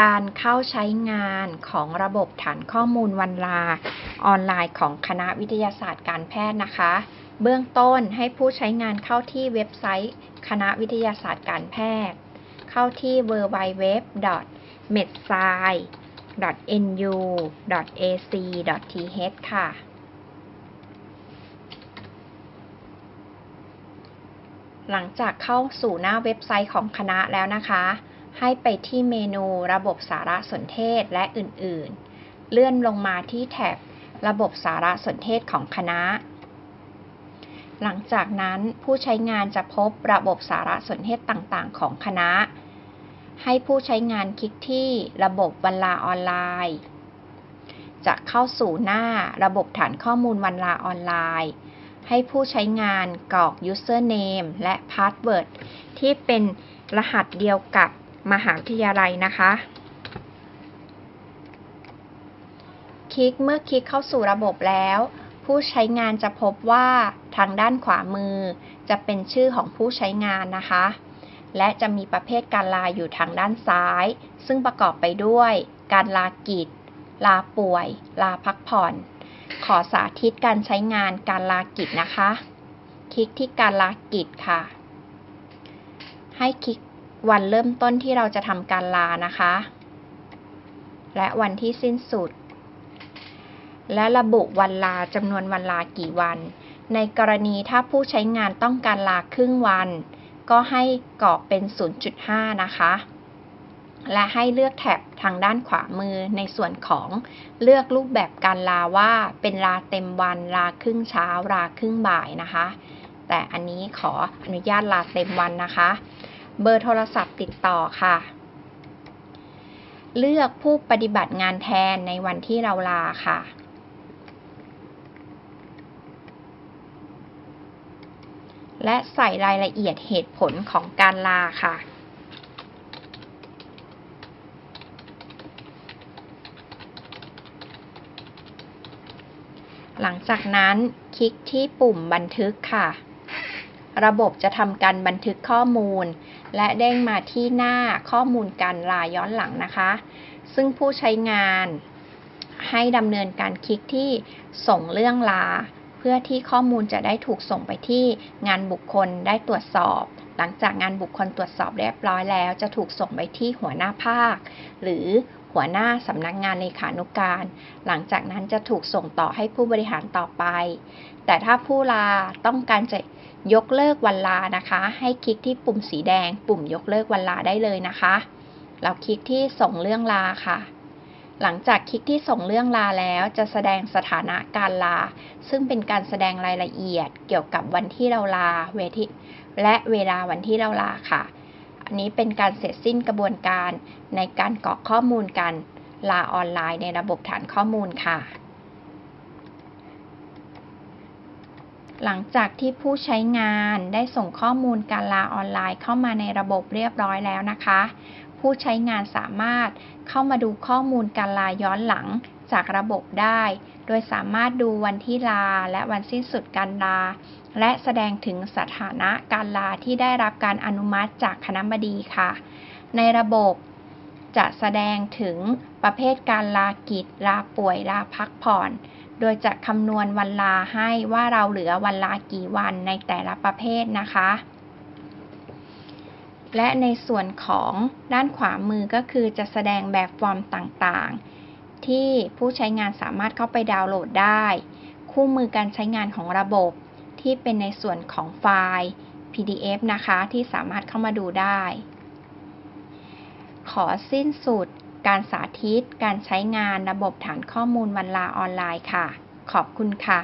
การเข้าใช้งานของระบบฐานข้อมูลวันลา ออนไลน์ของคณะวิทยาศาสตร์การแพทย์นะคะ เบื้องต้นให้ผู้ใช้งานเข้าที่เว็บไซต์ คณะวิทยาศาสตร์การแพทย์ เข้าที่ www.medsci.nu.ac.th ค่ะหลังจากเข้าสู่หน้าเว็บไซต์ของคณะแล้วนะคะ ให้ไปที่เมนูระบบสารสนเทศและอื่น ๆ เลื่อนลงมาที่แท็บระบบสารสนเทศของคณะ หลังจากนั้นผู้ใช้งานจะพบระบบสารสนเทศต่างๆ ของคณะ ให้ผู้ใช้งานคลิกที่ระบบวันลาออนไลน์ จะเข้าสู่หน้าระบบฐานข้อมูลวันลาออนไลน์ ให้ผู้ใช้งานกรอก username และ password ที่เป็นรหัสเดียวกับ มหาวิทยาลัยนะคะ คลิกเมื่อคลิกเข้าสู่ระบบแล้ว ผู้ใช้งานจะพบว่าทางด้านขวามือ จะเป็นชื่อของผู้ใช้งานนะคะ และจะมีประเภทการลาอยู่ทางด้านซ้าย ซึ่งประกอบไปด้วย การลากิจ ลาป่วย ลาพักผ่อน ขอสาธิตการใช้งานการลากิจนะคะ คลิกที่การลากิจค่ะให้คลิก วันเริ่มต้นที่เราจะทำการลานะคะ และวันที่สิ้นสุด และระบุวันลาจำนวนวันลากี่วัน ในกรณีถ้าผู้ใช้งานต้องการลาครึ่งวัน ก็ให้กรอกเป็น 0.5 นะคะ และให้เลือกแท็บทางด้านขวามือในส่วนของเลือกรูปแบบการลาว่าเป็นลาเต็มวันลาครึ่งเช้าลาครึ่งบ่ายนะคะ แต่อันนี้ขออนุญาตลาเต็มวันนะคะ เบอร์โทรศัพท์ติดต่อค่ะ เลือกผู้ปฏิบัติงานแทนในวันที่เราลาค่ะ และใส่รายละเอียดเหตุผลของการลาค่ะหลังจากนั้นคลิกที่ปุ่มบันทึกค่ะ ระบบจะทำการบันทึกข้อมูล และเด้งมาที่หน้าข้อมูลการลาย้อนหลังนะคะ ซึ่งผู้ใช้งานให้ดำเนินการคลิกที่ส่งเรื่องลา เพื่อที่ข้อมูลจะได้ถูกส่งไปที่งานบุคคลได้ตรวจสอบ หลังจากงานบุคคลตรวจสอบเรียบร้อยแล้ว จะถูกส่งไปที่หัวหน้าภาค หรือ หัวหน้าสำนักงานเลขานุการ หลังจากนั้นจะถูกส่งต่อให้ผู้บริหารต่อไป แต่ถ้าผู้ลาต้องการจะยกเลิกวันลานะคะ ให้คลิกที่ปุ่มสีแดง ปุ่มยกเลิกวันลาได้เลยนะคะแล้วคลิกที่ส่งเรื่องลาค่ะ หลังจากคลิกที่ส่งเรื่องลาแล้วจะแสดงสถานะการลา ซึ่งเป็นการแสดงรายละเอียดเกี่ยวกับวันที่เราลาเวทีและเวลาวันที่เราลาค่ะ อันนี้เป็นการเสร็จสิ้นกระบวนการในการกรอกข้อมูลการลาออนไลน์ในระบบฐานข้อมูลค่ะ หลังจากที่ผู้ใช้งานได้ส่งข้อมูลการลาออนไลน์เข้ามาในระบบเรียบร้อยแล้วนะคะ ผู้ใช้งานสามารถเข้ามาดูข้อมูลการลาย้อนหลัง จากระบบได้ โดยสามารถดูวันที่ลาและวันสิ้นสุดการลา และแสดงถึงสถานะการลาที่ได้รับการอนุมัติจากคณะบดีค่ะ ในระบบจะแสดงถึงประเภทการลากิจ ลาป่วย ลาพักผ่อน โดยจะคำนวณวันลาให้ว่าเราเหลือวันลากี่วันในแต่ละประเภทนะคะ และในส่วนของด้านขวามือก็คือจะแสดงแบบฟอร์มต่างๆ ที่ผู้ใช้งานสามารถเข้าไปดาวน์โหลดได้ คู่มือการใช้งานของระบบที่เป็นในส่วนของไฟล์ PDF นะคะที่สามารถเข้ามาดูได้ ขอสิ้นสุดการสาธิตการใช้งานระบบฐานข้อมูลวันลาออนไลน์ค่ะ ขอบคุณค่ะ